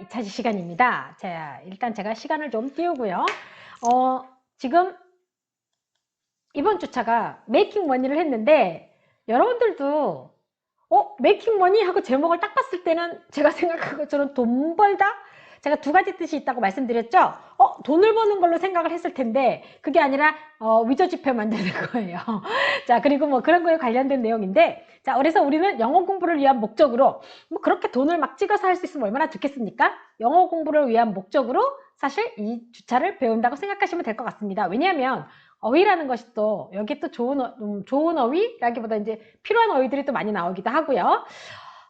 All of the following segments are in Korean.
2차 시간입니다. 자, 일단 제가 시간을 좀 띄우고요. 어, 지금 이번 주차가 메이킹 머니를 했는데 여러분들도 어, 메이킹 머니 하고 제목을 딱 봤을 때는 제가 생각한 것처럼 돈 벌다? 제가 두 가지 뜻이 있다고 말씀드렸죠? 어, 돈을 버는 걸로 생각을 했을 텐데, 그게 아니라, 어, 위조 지폐 만드는 거예요. 자, 그리고 뭐 그런 거에 관련된 내용인데, 자, 그래서 우리는 영어 공부를 위한 목적으로, 뭐 그렇게 돈을 막 찍어서 할 수 있으면 얼마나 좋겠습니까? 영어 공부를 위한 목적으로 사실 이 주차를 배운다고 생각하시면 될 것 같습니다. 왜냐하면, 어휘라는 것이 또, 여기 또 좋은, 어- 음, 좋은 어휘라기보다 이제 필요한 어휘들이 또 많이 나오기도 하고요.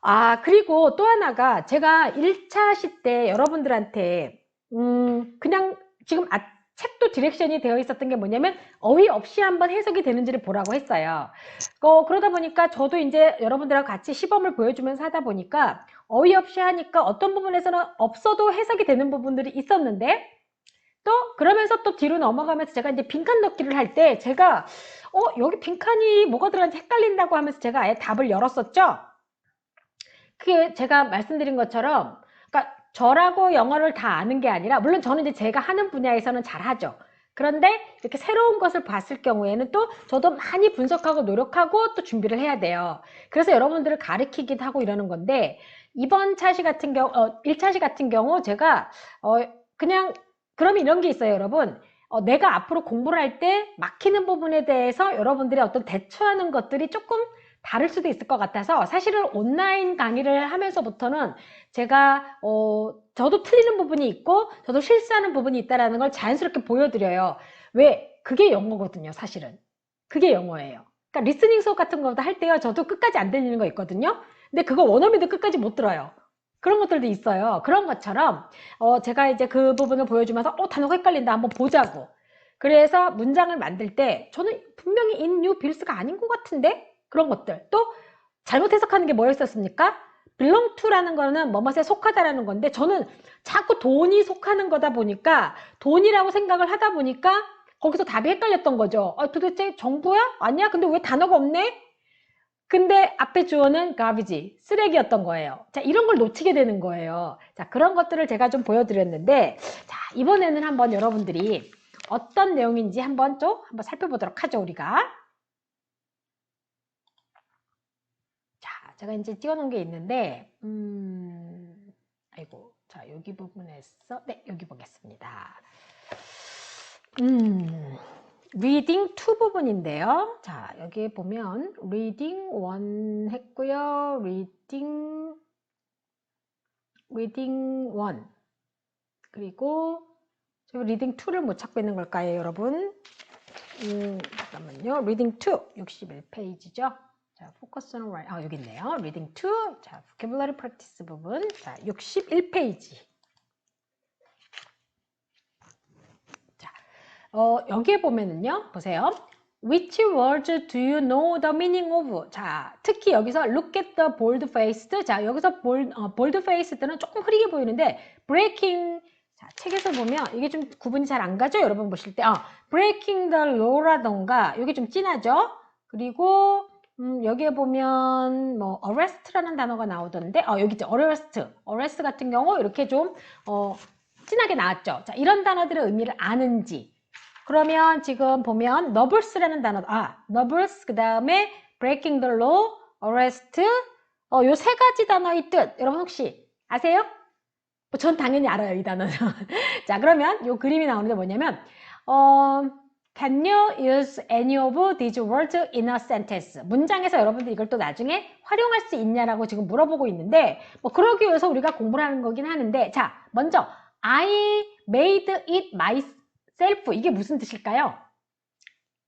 아, 그리고 또 하나가 제가 1차 시때 여러분들한테, 음, 그냥 지금 아, 책도 디렉션이 되어 있었던 게 뭐냐면 어휘 없이 한번 해석이 되는지를 보라고 했어요. 어, 그러다 보니까 저도 이제 여러분들하고 같이 시범을 보여주면서 하다 보니까 어휘 없이 하니까 어떤 부분에서는 없어도 해석이 되는 부분들이 있었는데 또 그러면서 또 뒤로 넘어가면서 제가 이제 빈칸 넣기를 할 때 제가 어, 여기 빈칸이 뭐가 들어간지 헷갈린다고 하면서 제가 아예 답을 열었었죠. 그 제가 말씀드린 것처럼 그러니까 저라고 영어를 다 아는 게 아니라 물론 저는 이제 제가 하는 분야에서는 잘하죠. 그런데 이렇게 새로운 것을 봤을 경우에는 또 저도 많이 분석하고 노력하고 또 준비를 해야 돼요. 그래서 여러분들을 가르치기도 하고 이러는 건데 이번 차시 같은 경우 어, 1차시 같은 경우 제가 어, 그냥 그러면 이런 게 있어요, 여러분. 어, 내가 앞으로 공부를 할 때 막히는 부분에 대해서 여러분들의 어떤 대처하는 것들이 조금 다를 수도 있을 것 같아서 사실은 온라인 강의를 하면서부터는 제가 어, 저도 틀리는 부분이 있고 저도 실수하는 부분이 있다라는 걸 자연스럽게 보여드려요. 왜? 그게 영어거든요, 사실은. 그게 영어예요. 그러니까 리스닝 수업 같은 거도 할 때요, 저도 끝까지 안 들리는 거 있거든요. 근데 그거 원어민도 끝까지 못 들어요. 그런 것들도 있어요. 그런 것처럼 어, 제가 이제 그 부분을 보여주면서 어, 단어가 헷갈린다. 한번 보자고. 그래서 문장을 만들 때 저는 분명히 in bills가 아닌 것 같은데 그런 것들. 또 잘못 해석하는 게 뭐였었습니까? belong to라는 거는 뭐뭐에 속하다라는 건데 저는 자꾸 돈이 속하는 거다 보니까 돈이라고 생각을 하다 보니까 거기서 답이 헷갈렸던 거죠. 아, 도대체 정부야? 아니야? 근데 왜 단어가 없네? 근데 앞에 주어는 garbage, 쓰레기였던 거예요. 자, 이런 걸 놓치게 되는 거예요. 자, 그런 것들을 제가 좀 보여드렸는데, 자, 이번에는 한번 여러분들이 어떤 내용인지 한번 좀 한번 살펴보도록 하죠, 우리가. 자, 제가 이제 띄워놓은 게 있는데, 음, 아이고, 자, 여기 부분에서, 네, 여기 보겠습니다. 음, reading 2 부분인데요. 자, 여기 보면 reading 1 했고요. reading reading 1 그리고 지금 reading 2를 못 찾고 있는 걸까요, 여러분? 음, 잠깐만요. reading 2 61페이지죠. 자, focus on writing. 아, 여기 있네요. reading 2. 자, vocabulary practice 부분. 자, 61페이지. 어, 여기에 보면은요, 보세요. Which words do you know the meaning of? 자, 특히 여기서 look at the bold faced. 자, 여기서 bold, 어, bold faced는 조금 흐리게 보이는데, breaking. 자, 책에서 보면 이게 좀 구분이 잘 안 가죠? 여러분 보실 때. 어, breaking the law라던가, 여기 좀 진하죠? 그리고, 음, 여기에 보면, 뭐, arrest라는 단어가 나오던데, 어, 여기 있죠. arrest. arrest 같은 경우, 이렇게 좀, 어, 진하게 나왔죠. 자, 이런 단어들의 의미를 아는지. 그러면 지금 보면 nobles라는 단어, 아, nobles, 그 다음에 breaking the law, arrest, 어, 요 세 가지 단어의 뜻, 여러분 혹시 아세요? 뭐전 당연히 알아요, 이 단어는. 자, 그러면 요 그림이 나오는데 뭐냐면, 어, can you use any of these words in a sentence? 문장에서 여러분들 이걸 또 나중에 활용할 수 있냐라고 지금 물어보고 있는데, 뭐 그러기 위해서 우리가 공부를 하는 거긴 하는데, 자, 먼저, I made it myself. 이게 무슨 뜻일까요?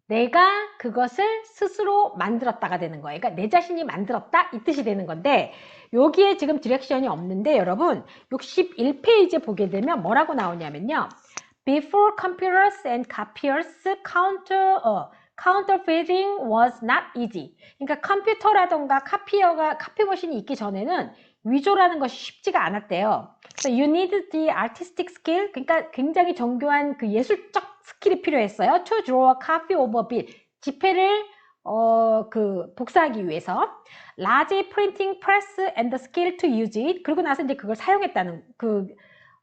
내가 그것을 스스로 만들었다가 되는 거예요. 그러니까 내 자신이 만들었다 이 뜻이 되는 건데 여기에 지금 디렉션이 없는데 여러분 61페이지에 보게 되면 뭐라고 나오냐면요. Before computers and copiers counter 어, counterfeiting was not easy. 그러니까 컴퓨터라던가 카피어가 카피 머신이 있기 전에는 위조라는 것이 쉽지가 않았대요. So you need the artistic skill. 그러니까 굉장히 정교한 그 예술적 스킬이 필요했어요. To draw copy of a bill. 지폐를 어, 그 복사하기 위해서 large printing press and the skill to use it 그리고 나서 이제 그걸 사용했다는 그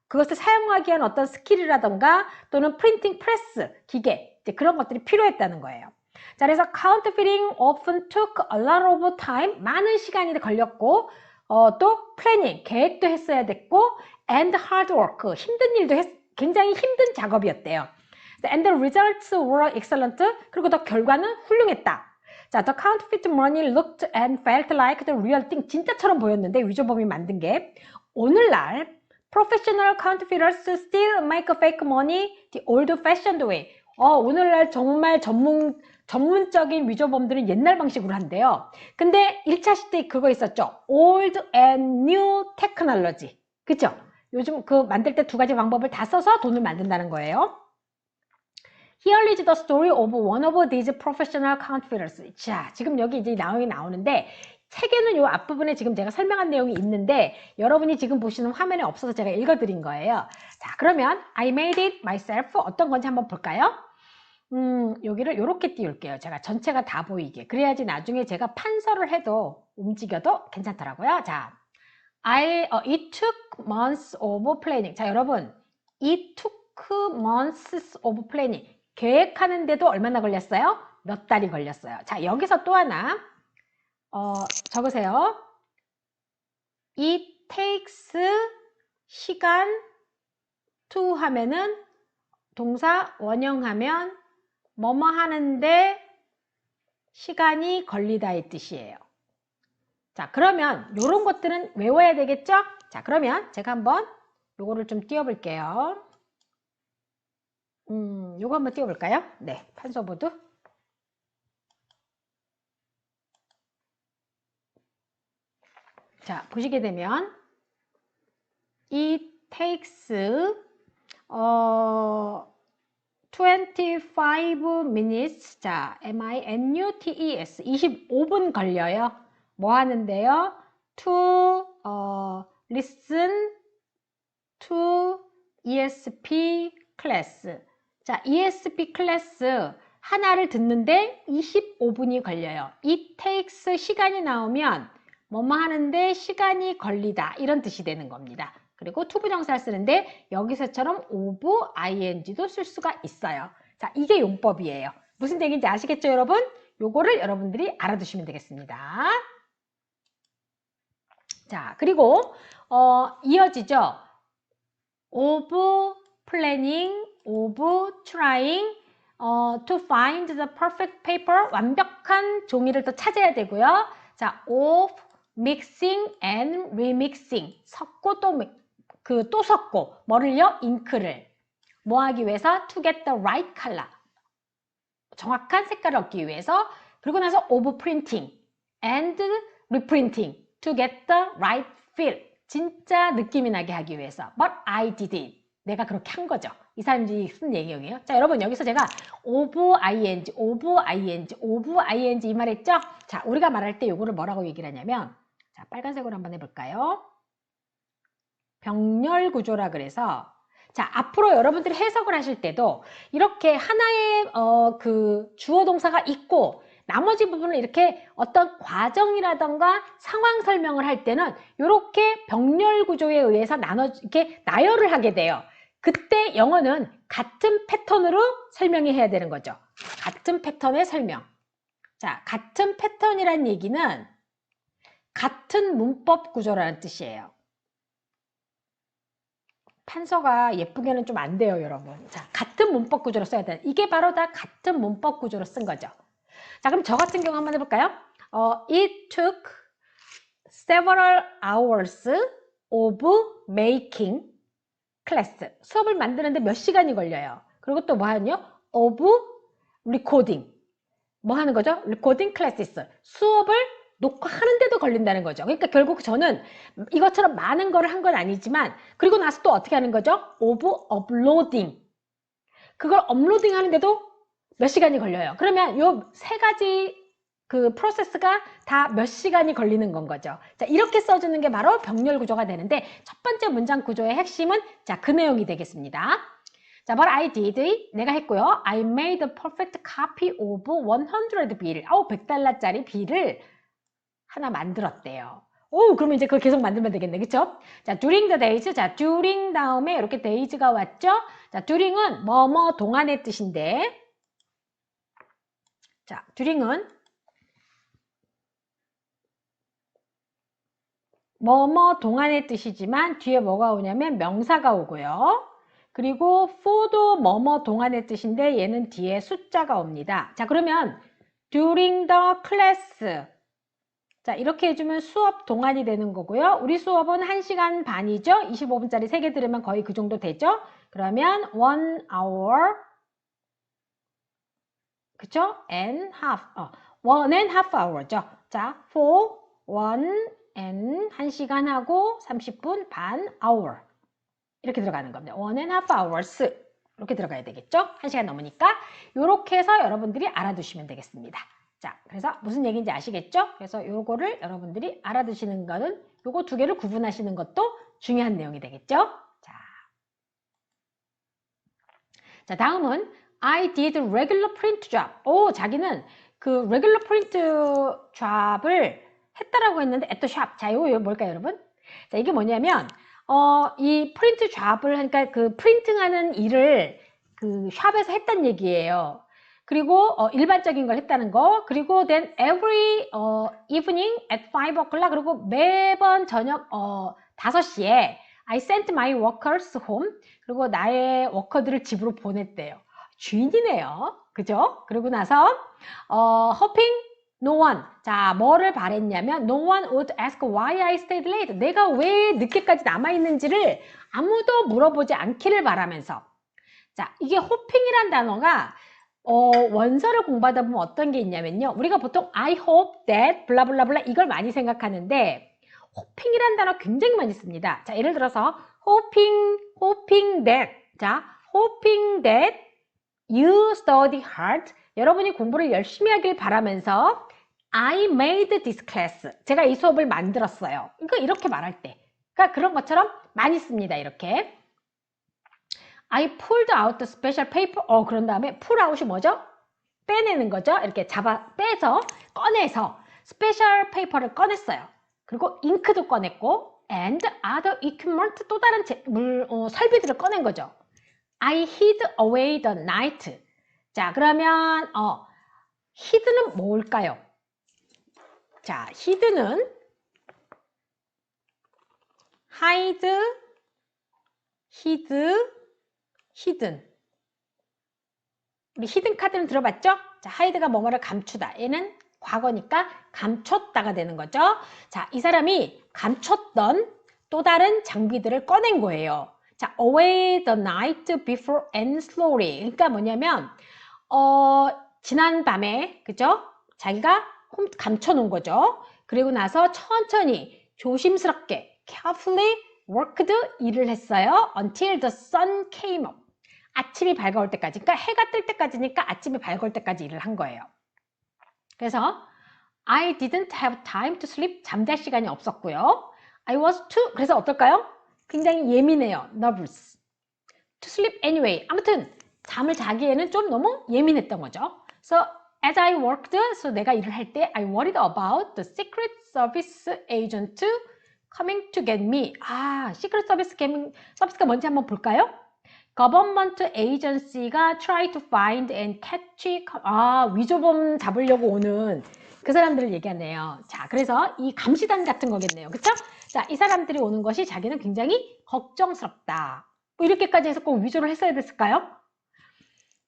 그것을 사용하기 위한 어떤 스킬이라던가 또는 프린팅 프레스 기계 그런 것들이 필요했다는 거예요. 자, 그래서 counterfeiting often took a lot of time 많은 시간이 걸렸고 어, 또 플래닝 계획도 했어야 됐고 and hard work 힘든 일도 했, 굉장히 힘든 작업이었대요. And the results were excellent. 그리고 더 결과는 훌륭했다. 자, the counterfeit money looked and felt like the real thing. 진짜처럼 보였는데 위조범이 만든 게 오늘날 professional counterfeiters still make fake money the old-fashioned way. 어, 오늘날 정말 전문 전문적인 위조범들은 옛날 방식으로 한대요. 근데 1차 시대 그거 있었죠. old and new technology. 그죠? 요즘 그 만들 때 두 가지 방법을 다 써서 돈을 만든다는 거예요. Here is the story of one of these professional counterfeiters. 자, 지금 여기 이제 나오기 나오는데 책에는 요 앞부분에 지금 제가 설명한 내용이 있는데 여러분이 지금 보시는 화면에 없어서 제가 읽어드린 거예요. 자, 그러면 I made it myself 어떤 건지 한번 볼까요? 음, 여기를 이렇게 띄울게요. 제가 전체가 다 보이게. 그래야지 나중에 제가 판서를 해도 움직여도 괜찮더라고요. 자, I, 어, it took months of planning. 자, 여러분, it took months of planning. 계획하는데도 얼마나 걸렸어요? 몇 달이 걸렸어요. 자, 여기서 또 하나 어, 적으세요. It takes 시간 to 하면은 동사 원형하면 뭐뭐 하는데 시간이 걸리다 이 뜻이에요. 자, 그러면 이런 것들은 외워야 되겠죠? 자, 그러면 제가 한번 요거를 좀 띄워볼게요. 음, 요거 한번 띄워볼까요? 네, 판서보드. 자, 보시게 되면 it takes 어, 25 minutes 자, M-I-N-U-T-E-S 25분 걸려요. 뭐 하는데요? to 어, listen to ESP class 자, ESP 클래스 하나를 듣는데 25분이 걸려요. it takes 시간이 나오면 뭐뭐 하는데 시간이 걸리다 이런 뜻이 되는 겁니다. 그리고 투부정사를 쓰는데 여기서처럼 of ing도 쓸 수가 있어요. 자, 이게 용법이에요. 무슨 얘기인지 아시겠죠, 여러분? 요거를 여러분들이 알아두시면 되겠습니다. 자, 그리고 어, 이어지죠. of planning, of trying 어, to find the perfect paper 완벽한 종이를 또 찾아야 되고요. 자, of mixing and remixing 섞고 또 그또 섞고 뭐를요? 잉크를 뭐 하기 위해서 to get the right color 정확한 색깔을 얻기 위해서 그리고 나서 of printing and reprinting to get the right feel 진짜 느낌이 나게 하기 위해서 but I did it 내가 그렇게 한 거죠 이 사람들이 쓴 얘기예요 자 여러분 여기서 제가 of ing, of ing, of ing 이 말했죠 자 우리가 말할 때 요거를 뭐라고 얘기를 하냐면 자 빨간색으로 한번 해볼까요 병렬 구조라 그래서 자 앞으로 여러분들이 해석을 하실 때도 이렇게 하나의 어, 그 주어 동사가 있고 나머지 부분을 이렇게 어떤 과정이라던가 상황 설명을 할 때는 이렇게 병렬 구조에 의해서 나눠 이렇게 나열을 하게 돼요. 그때 영어는 같은 패턴으로 설명이 해야 되는 거죠. 같은 패턴의 설명. 자, 같은 패턴이란 얘기는 같은 문법 구조라는 뜻이에요. 판서가 예쁘게는 좀 안 돼요, 여러분. 자, 같은 문법 구조로 써야 돼. 이게 바로 다 같은 문법 구조로 쓴 거죠. 자, 그럼 저 같은 경우 한번 해볼까요? 어, it took several hours of making class. 수업을 만드는데 몇 시간이 걸려요. 그리고 또 뭐 하냐? of recording. 뭐 하는 거죠? recording classes. 수업을 녹화하는데도 걸린다는 거죠. 그러니까 결국 저는 이것처럼 많은 거를 한 건 아니지만 그리고 나서 또 어떻게 하는 거죠? of uploading. 그걸 업로딩 하는데도 몇 시간이 걸려요. 그러면 요 세 가지 그 프로세스가 다 몇 시간이 걸리는 건 거죠. 자, 이렇게 써주는 게 바로 병렬 구조가 되는데 첫 번째 문장 구조의 핵심은 자, 그 내용이 되겠습니다. 자, but I did. 내가 했고요. I made a perfect copy of 100 bill. 아우, 100달러짜리 빌을 하나 만들었대요. 오, 그러면 이제 그걸 계속 만들면 되겠네. 그쵸? 자, during the days. 자, during 다음에 이렇게 days가 왔죠? 자, during은 뭐뭐 동안의 뜻인데. 자, during은 뭐뭐 동안의 뜻이지만 뒤에 뭐가 오냐면 명사가 오고요. 그리고 for도 뭐뭐 동안의 뜻인데 얘는 뒤에 숫자가 옵니다. 자, 그러면 during the class. 자, 이렇게 해주면 수업 동안이 되는 거고요. 우리 수업은 1시간 반이죠. 25분짜리 3개 들으면 거의 그 정도 되죠. 그러면 one hour 그쵸? and half 어, one and half hour죠. 자, for one and 1시간 하고 30분 반 hour 이렇게 들어가는 겁니다. one and half hours 이렇게 들어가야 되겠죠? 1시간 넘으니까 이렇게 해서 여러분들이 알아두시면 되겠습니다. 자, 그래서 무슨 얘기인지 아시겠죠? 그래서 요거를 여러분들이 알아두시는 거는 요거 두 개를 구분하시는 것도 중요한 내용이 되겠죠? 자, 자 다음은 I did regular print job. 오, 자기는 그 regular print job을 했다라고 했는데 at the shop. 자, 이거, 뭘까요, 여러분? 자, 이게 뭐냐면 어, 이 프린트 잡을 하니까 그 프린팅하는 일을 그 샵에서 했단 얘기예요. 그리고 어, 일반적인 걸 했다는 거. 그리고 then every 어, evening at 5 o'clock 그리고 매번 저녁 어, 5시에 I sent my workers home. 그리고 나의 워커들을 집으로 보냈대요. 주인이네요. 그죠? 그리고 나서 어, hoping no one. 자, 뭐를 바랬냐면 no one would ask why I stayed late. 내가 왜 늦게까지 남아 있는지를 아무도 물어보지 않기를 바라면서. 자, 이게 hoping이란 단어가 어, 원서를 공부하다 보면 어떤 게 있냐면요. 우리가 보통 I hope that 블라블라블라 이걸 많이 생각하는데 hoping이란 단어 굉장히 많이 씁니다. 자, 예를 들어서 hoping, hoping that. 자, hoping that you study hard. 여러분이 공부를 열심히 하길 바라면서 I made this class. 제가 이 수업을 만들었어요. 그러니까 이렇게 말할 때. 그러니까 그런 것처럼 많이 씁니다. 이렇게. I pulled out the special paper. 어, 그런 다음에 pull out이 뭐죠? 빼내는 거죠. 이렇게 잡아, 빼서, 꺼내서 스페셜 페이퍼를 꺼냈어요. 그리고 잉크도 꺼냈고 and other equipment 또 다른 제, 물, 어, 설비들을 꺼낸 거죠. I hid away the night. 자, 그러면 어, hid는 뭘까요? 자, hid는 hide, hid, hidden. 우리 히든 카드는 들어봤죠? 자, 하이드가 뭐뭐를 감추다. 얘는 과거니까 감췄다가 되는 거죠. 자, 이 사람이 감췄던 또 다른 장비들을 꺼낸 거예요. 자, away the night before and slowly. 그러니까 뭐냐면 어, 지난 밤에 그죠? 자기가 감춰 놓은 거죠. 그리고 나서 천천히 조심스럽게 carefully worked 일을 했어요. until the sun came up. 아침이 밝아올 때까지. 그러니까 해가 뜰 때까지니까 아침이 밝아올 때까지 일을 한 거예요. 그래서 I didn't have time to sleep. 잠잘 시간이 없었고요. I was too. 그래서 어떨까요? 굉장히 예민해요. nervous. to sleep anyway. 아무튼 잠을 자기에는 좀 너무 예민했던 거죠. So as I worked, so 내가 일을 할 때 I worried about the secret service agent coming to get me. 아, 시크릿 서비스 서비스가 뭔지 한번 볼까요? Government agency가 try to find and catch 아, 위조범 잡으려고 오는 그 사람들을 얘기하네요. 자, 그래서 이 감시단 같은 거겠네요. 그쵸? 자, 이 사람들이 오는 것이 자기는 굉장히 걱정스럽다. 뭐 이렇게까지 해서 꼭 위조를 했어야 됐을까요?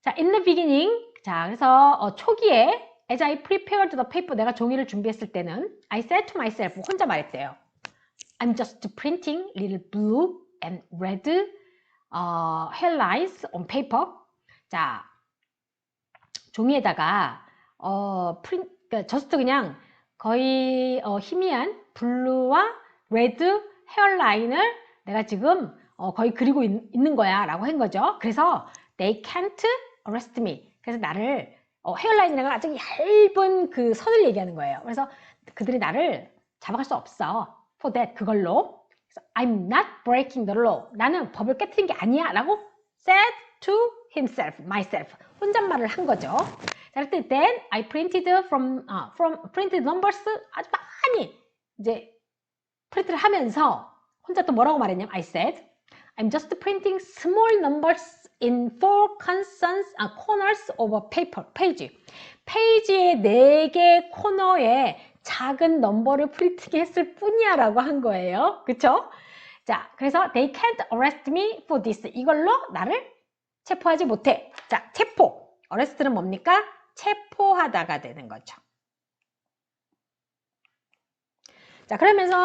자, in the beginning. 자, 그래서 어, 초기에 as I prepared the paper 내가 종이를 준비했을 때는 I said to myself 혼자 말했대요. I'm just printing little blue and red 어, headlines on paper. 자, 종이에다가 어, 프린, 그러니까 저스트 그냥 거의 어, 희미한 블루와 레드 헤어라인을 내가 지금 어, 거의 그리고 있, 는 거야 라고 한 거죠. 그래서 they can't arrest me. 그래서 나를 어, 헤어라인이라는 아주 얇은 그 선을 얘기하는 거예요. 그래서 그들이 나를 잡아갈 수 없어. for that 그걸로. 그래서 I'm not breaking the law. 나는 법을 깨뜨린 게 아니야 라고 said to himself, myself. 혼잣말을 한 거죠. 자, 그때 then I printed from, 아, from printed numbers 아주 많이 이제 프린트를 하면서 혼자 또 뭐라고 말했냐면 I said I'm just printing small numbers in four consons, 아, corners of a paper, page. 페이지의 네 개 코너에 작은 넘버를 프린트게 했을 뿐이야 라고 한 거예요. 그쵸? 자, 그래서 they can't arrest me for this. 이걸로 나를 체포하지 못해. 자, 체포. arrest는 뭡니까? 체포하다가 되는 거죠. 자, 그러면서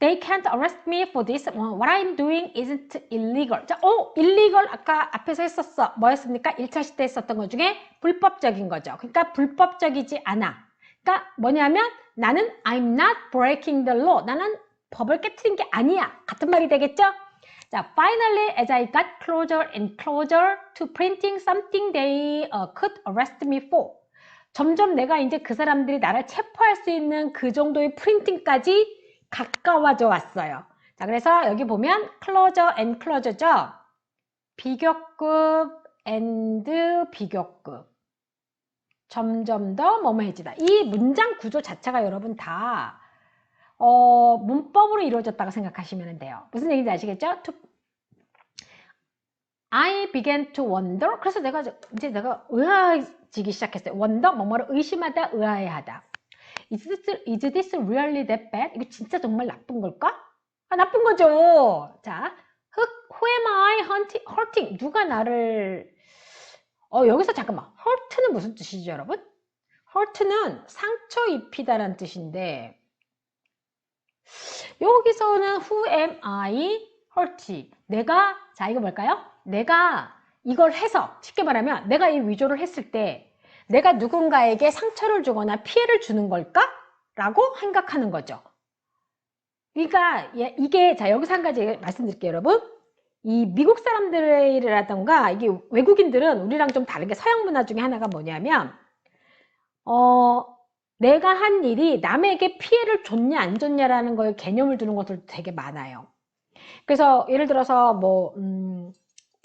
They can't arrest me for this. What I'm doing isn't illegal. 자, 오, illegal 아까 앞에서 했었어. 뭐였습니까? 1차 시대 했었던 것 중에 불법적인 거죠. 그러니까 불법적이지 않아. 그러니까 뭐냐면 나는 I'm not breaking the law. 나는 법을 깨트린 게 아니야. 같은 말이 되겠죠? 자, finally, as I got closer and closer to printing something they uh, could arrest me for. 점점 내가 이제 그 사람들이 나를 체포할 수 있는 그 정도의 프린팅까지 가까워져 왔어요. 자, 그래서 여기 보면 closer and closer죠. 비교급 and 비교급. 점점 더 뭐뭐해지다. 이 문장 구조 자체가 여러분 다 어, 문법으로 이루어졌다고 생각하시면 돼요. 무슨 얘기인지 아시겠죠? To, I began to wonder. 그래서 내가 이제 내가 의아해지기 시작했어요. wonder, 뭐뭐를 의심하다, 의아해하다. Is this, is this really that bad? 이거 진짜 정말 나쁜 걸까? 아, 나쁜 거죠. 자, who am I hunting, hurting? 누가 나를 어, 여기서 잠깐만. hurt는 무슨 뜻이죠, 여러분? hurt는 상처 입히다라는 뜻인데 여기서는 who am I hurt? 내가 자 이거 뭘까요? 내가 이걸 해서 쉽게 말하면 내가 이 위조를 했을 때 내가 누군가에게 상처를 주거나 피해를 주는 걸까? 라고 생각하는 거죠. 그러니까 이게 자 여기서 한 가지 말씀드릴게요 여러분 이 미국 사람들이라던가 이게 외국인들은 우리랑 좀 다른 게 서양 문화 중에 하나가 뭐냐면 어 내가 한 일이 남에게 피해를 줬냐 안 줬냐라는 걸 개념을 두는 것들 되게 많아요. 그래서 예를 들어서 뭐 음,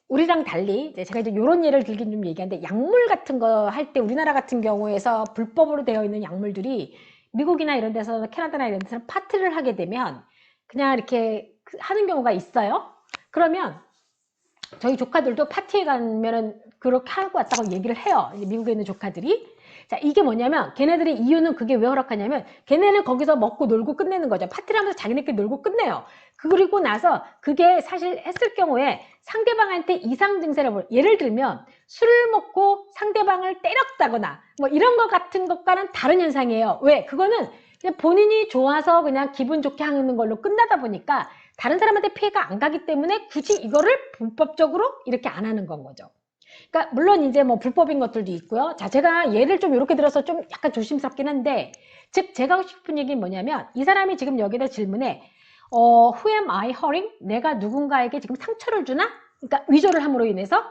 우리랑 달리 제가 이제 이런 예를 들긴 좀 얘기하는데 약물 같은 거 할 때 우리나라 같은 경우에서 불법으로 되어 있는 약물들이 미국이나 이런 데서 캐나다나 이런 데서 파티를 하게 되면 그냥 이렇게 하는 경우가 있어요. 그러면 저희 조카들도 파티에 가면은 그렇게 하고 왔다고 얘기를 해요. 미국에 있는 조카들이. 자, 이게 뭐냐면 걔네들의 이유는 그게 왜 허락하냐면 걔네는 거기서 먹고 놀고 끝내는 거죠. 파티를 하면서 자기네끼리 놀고 끝내요. 그리고 나서 그게 사실 했을 경우에 상대방한테 이상 증세를 볼 예를 들면 술을 먹고 상대방을 때렸다거나 뭐 이런 것 같은 것과는 다른 현상이에요. 왜? 그거는 그냥 본인이 좋아서 그냥 기분 좋게 하는 걸로 끝나다 보니까 다른 사람한테 피해가 안 가기 때문에 굳이 이거를 불법적으로 이렇게 안 하는 건 거죠. 그러니까 물론 이제 뭐 불법인 것들도 있고요. 자, 제가 예를 좀 이렇게 들어서 좀 약간 조심스럽긴 한데 즉 제가 하고 싶은 얘기는 뭐냐면 이 사람이 지금 여기다 질문에 어, who am I hurting? 내가 누군가에게 지금 상처를 주나? 그러니까 위조를 함으로 인해서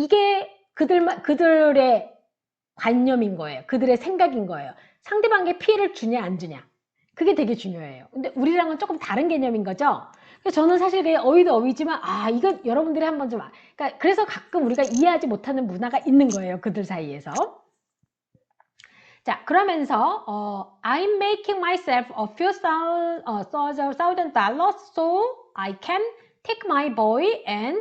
이게 그들 그들의 관념인 거예요. 그들의 생각인 거예요. 상대방에게 피해를 주냐 안 주냐. 그게 되게 중요해요. 근데 우리랑은 조금 다른 개념인 거죠. 저는 사실 어휘도 어휘지만 아 이건 여러분들이 한번 좀 아, 그러니까 그래서 가끔 우리가 이해하지 못하는 문화가 있는 거예요 그들 사이에서 자 그러면서 어, I'm making myself a few thousand, uh, thousand dollars so I can take my boy and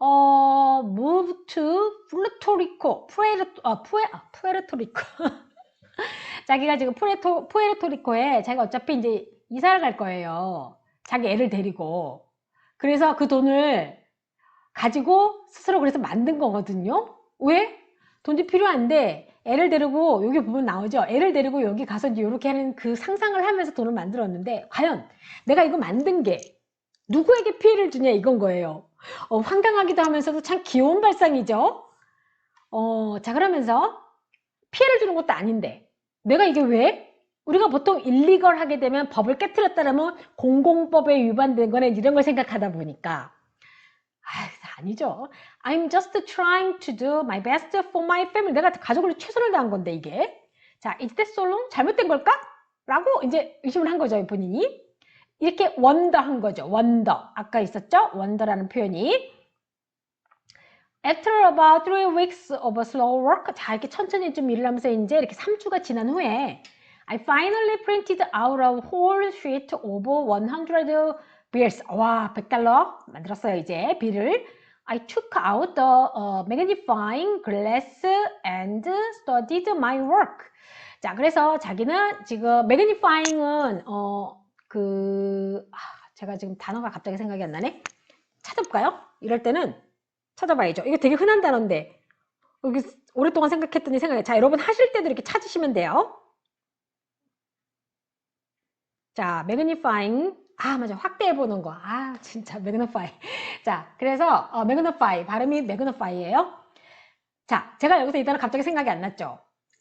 uh, move to Puerto Rico 푸에르토 아, 푸에, 아, 푸에르토리코 자기가 지금 푸에르토, 푸에르토리코에 자기가 어차피 이제 이사를 갈 거예요. 자기 애를 데리고. 그래서 그 돈을 가지고 스스로 그래서 만든 거거든요. 왜? 돈이 필요한데 애를 데리고 여기 보면 나오죠. 애를 데리고 여기 가서 이렇게 하는 그 상상을 하면서 돈을 만들었는데 과연 내가 이거 만든 게 누구에게 피해를 주냐 이건 거예요. 어, 황당하기도 하면서도 참 귀여운 발상이죠. 어, 자 그러면서 피해를 주는 것도 아닌데 내가 이게 왜? 우리가 보통 일리걸 하게 되면 법을 깨뜨렸다면 공공법에 위반된 거는 이런 걸 생각하다 보니까 아, 아니죠. I'm just trying to do my best for my family. 내가 가족을 최선을 다한 건데 이게. 자, is that so long? 잘못된 걸까? 라고 이제 의심을 한 거죠, 본인이. 이렇게 원더 한 거죠. 원더. 아까 있었죠? 원더라는 표현이. After about three weeks of slow work, 자 이렇게 천천히 좀 일을 하면서 이제 이렇게 3주가 지난 후에 I finally printed out a whole sheet of 100 bills. 와, 100달러 만들었어요, 이제 빌을. I took out the uh, magnifying glass and studied my work. 자, 그래서 자기는 지금 magnifying은 어, 그 아, 제가 지금 단어가 갑자기 생각이 안 나네. 찾아볼까요? 이럴 때는 찾아봐야죠. 이거 되게 흔한 단어인데 여기 오랫동안 생각했더니 생각해. 자, 여러분 하실 때도 이렇게 찾으시면 돼요. 자, 매그니파잉. 아, 맞아. 확대해 보는 거. 아, 진짜 매그니파이. 자, 그래서 어, 매그니파이 발음이 매그니파이예요. 자, 제가 여기서 이 단어 갑자기 생각이 안 났죠.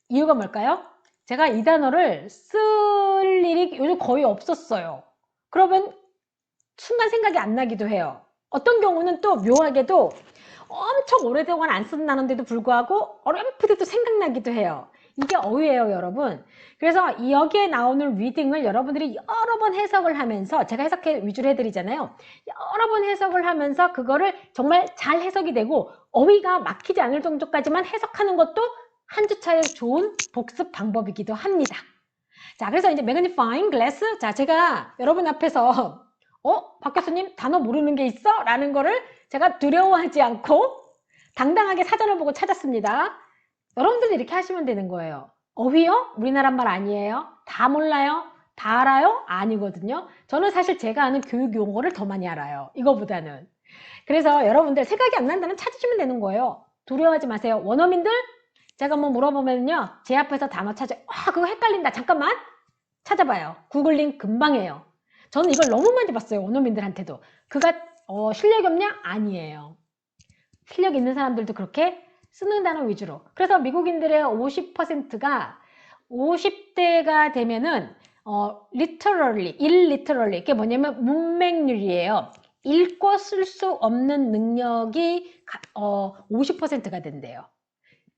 이유가 뭘까요? 제가 이 단어를 쓸 일이 요즘 거의 없었어요. 그러면 순간 생각이 안 나기도 해요. 어떤 경우는 또 묘하게도 엄청 오래동안 안 쓴다는데도 불구하고 어렴풋이 또 생각나기도 해요. 이게 어휘예요, 여러분. 그래서 이 여기에 나오는 리딩을 여러분들이 여러 번 해석을 하면서 제가 해석해 위주로 해드리잖아요. 여러 번 해석을 하면서 그거를 정말 잘 해석이 되고 어휘가 막히지 않을 정도까지만 해석하는 것도 한 주차의 좋은 복습 방법이기도 합니다. 자, 그래서 이제 magnifying glass. 자, 제가 여러분 앞에서 어? 박 교수님 단어 모르는 게 있어? 라는 거를 제가 두려워하지 않고 당당하게 사전을 보고 찾았습니다. 여러분들도 이렇게 하시면 되는 거예요. 어휘요? 우리나라 말 아니에요? 다 몰라요? 다 알아요? 아니거든요. 저는 사실 제가 아는 교육 용어를 더 많이 알아요. 이거보다는. 그래서 여러분들 생각이 안 난다면 찾으시면 되는 거예요. 두려워하지 마세요. 원어민들 제가 뭐 물어보면요. 제 앞에서 단어 찾아. 아, 그거 헷갈린다. 잠깐만. 찾아봐요. 구글링 금방 해요. 저는 이걸 너무 많이 봤어요. 원어민들한테도. 그가 어, 실력이 없냐? 아니에요. 실력 있는 사람들도 그렇게 쓰는 단어 위주로. 그래서 미국인들의 50%가 50대가 되면은 어, literally, illiterally. 이게 뭐냐면 문맹률이에요. 읽고 쓸 수 없는 능력이 어, 50%가 된대요.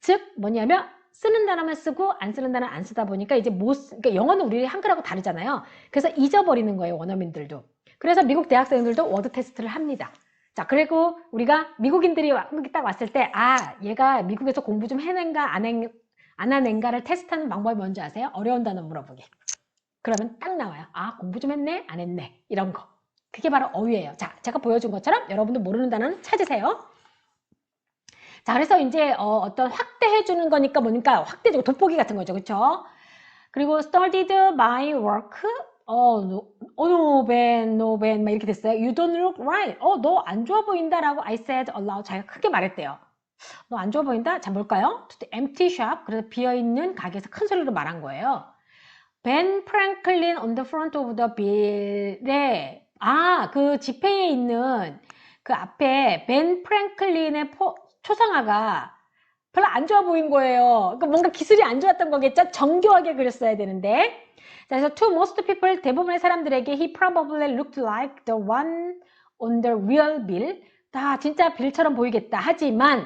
즉 뭐냐면 쓰는 단어만 쓰고 안 쓰는 단어 안 쓰다 보니까 이제 못 쓰, 그러니까 영어는 우리 한글하고 다르잖아요. 그래서 잊어버리는 거예요 원어민들도. 그래서 미국 대학생들도 워드 테스트를 합니다. 자 그리고 우리가 미국인들이 한국에 딱 왔을 때 아 얘가 미국에서 공부 좀 해낸가 안, 해, 안 하낸가를 테스트하는 방법이 뭔지 아세요? 어려운 단어 물어보기. 그러면 딱 나와요. 아 공부 좀 했네 안 했네 이런 거. 그게 바로 어휘예요. 자 제가 보여준 것처럼 여러분도 모르는 단어는 찾으세요. 자, 그래서 이제 어, 떤 확대해 주는 거니까 뭐니까 확대적으로 돋보기 같은 거죠. 그렇죠? 그리고 studied my work 어, no, 어, no, Ben, no, Ben, 막 이렇게 됐어요. You don't look right. 어, 너 안 좋아 보인다라고 I said aloud. 자기가 크게 말했대요. 너 안 좋아 보인다? 자, 뭘까요? To the empty shop. 그래서 비어있는 가게에서 큰 소리로 말한 거예요. Ben Franklin on the front of the bill에, 아, 그 지폐에 있는 그 앞에 벤 프랭클린의 포, 초상화가 별로 안 좋아 보인 거예요. 그러니까 뭔가 기술이 안 좋았던 거겠죠? 정교하게 그렸어야 되는데. 자, 그래서 to most people, 대부분의 사람들에게 he probably looked like the one on the real bill. 다 진짜 빌처럼 보이겠다. 하지만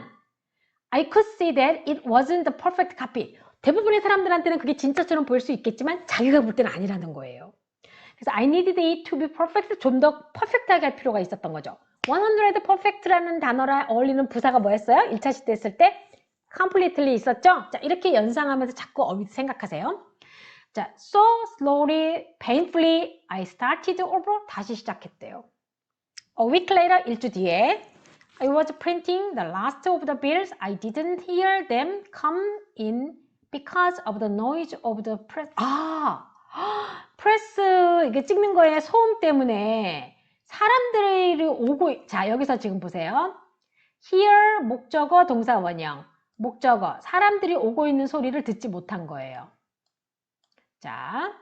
I could see that it wasn't the perfect copy. 대부분의 사람들한테는 그게 진짜처럼 보일 수 있겠지만 자기가 볼 때는 아니라는 거예요. 그래서 I needed it to be perfect. 좀 더 퍼펙트하게 할 필요가 있었던 거죠. 100 perfect라는 단어랑 어울리는 부사가 뭐였어요? 1차 시대 했을 때 completely 있었죠? 자, 이렇게 연상하면서 자꾸 어휘 생각하세요. 자, so slowly, painfully, I started over. 다시 시작했대요. A week later, 일주 뒤에 I was printing the last of the bills. I didn't hear them come in because of the noise of the press. 아, 프레스 이게 찍는 거에 소음 때문에 사람들이 오고 자 여기서 지금 보세요. hear 목적어 동사 원형 목적어 사람들이 오고 있는 소리를 듣지 못한 거예요. 자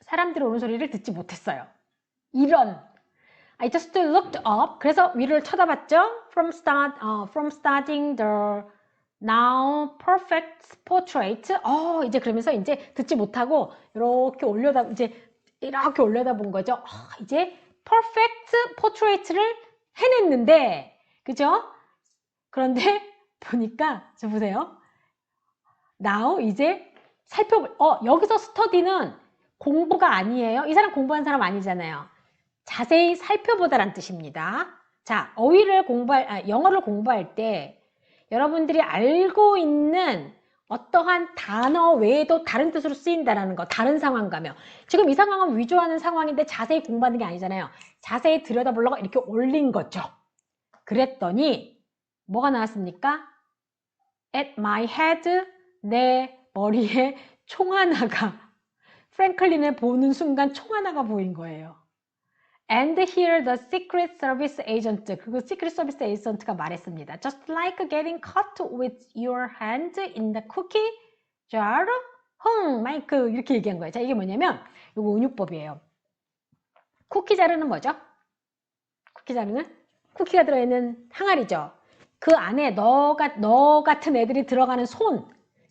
사람들이 오는 소리를 듣지 못했어요. 이런 I just looked up 그래서 위를 쳐다봤죠. From start uh, from starting the now perfect portrait 어 이제 그러면서 이제 듣지 못하고 이렇게 올려다 이제 이렇게 올려다 본 거죠. 아, 이제 퍼펙트 포트레이트를 해냈는데 그죠? 그런데 보니까 저 보세요. now 이제 살펴볼 어 여기서 스터디는 공부가 아니에요. 이 사람 공부한 사람 아니잖아요. 자세히 살펴보다란 뜻입니다. 자, 어휘를 공부할, 아, 영어를 공부할 때 여러분들이 알고 있는 어떠한 단어 외에도 다른 뜻으로 쓰인다라는 거, 다른 상황가며. 지금 이 상황은 위조하는 상황인데 자세히 공부하는 게 아니잖아요. 자세히 들여다보려고 이렇게 올린 거죠. 그랬더니 뭐가 나왔습니까? At my head, 내 머리에 총 하나가 프랭클린을 보는 순간 총 하나가 보인 거예요. And here the secret service agent, 그리고 secret service agent가 말했습니다. Just like getting caught with your hand in the cookie jar. 흥, 마이크 이렇게 얘기한 거예요. 자, 이게 뭐냐면 이거 은유법이에요. 쿠키 자르는 뭐죠? 쿠키 자르는 쿠키가 들어있는 항아리죠. 그 안에 너가 너 같은 애들이 들어가는 손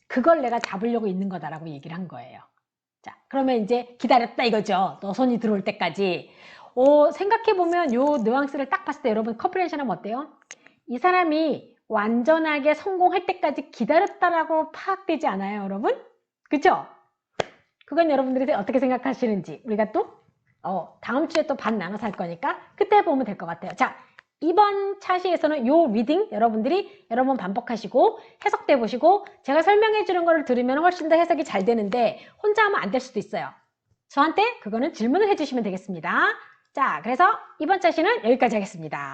그걸 내가 잡으려고 있는 거다라고 얘기를 한 거예요. 자, 그러면 이제 기다렸다 이거죠. 너 손이 들어올 때까지. 어, 생각해보면 요 뉘앙스를 딱 봤을 때 여러분 커플레이션 하면 어때요? 이 사람이 완전하게 성공할 때까지 기다렸다라고 파악되지 않아요, 여러분? 그쵸? 그건 여러분들이 어떻게 생각하시는지 우리가 또 어, 다음 주에 또 반 나눠서 할 거니까 그때 보면 될 것 같아요. 자, 이번 차시에서는 요 리딩 여러분들이 여러 번 반복하시고 해석돼 보시고 제가 설명해 주는 거를 들으면 훨씬 더 해석이 잘 되는데 혼자 하면 안 될 수도 있어요. 저한테 그거는 질문을 해주시면 되겠습니다. 자, 그래서 이번 차시는 여기까지 하겠습니다.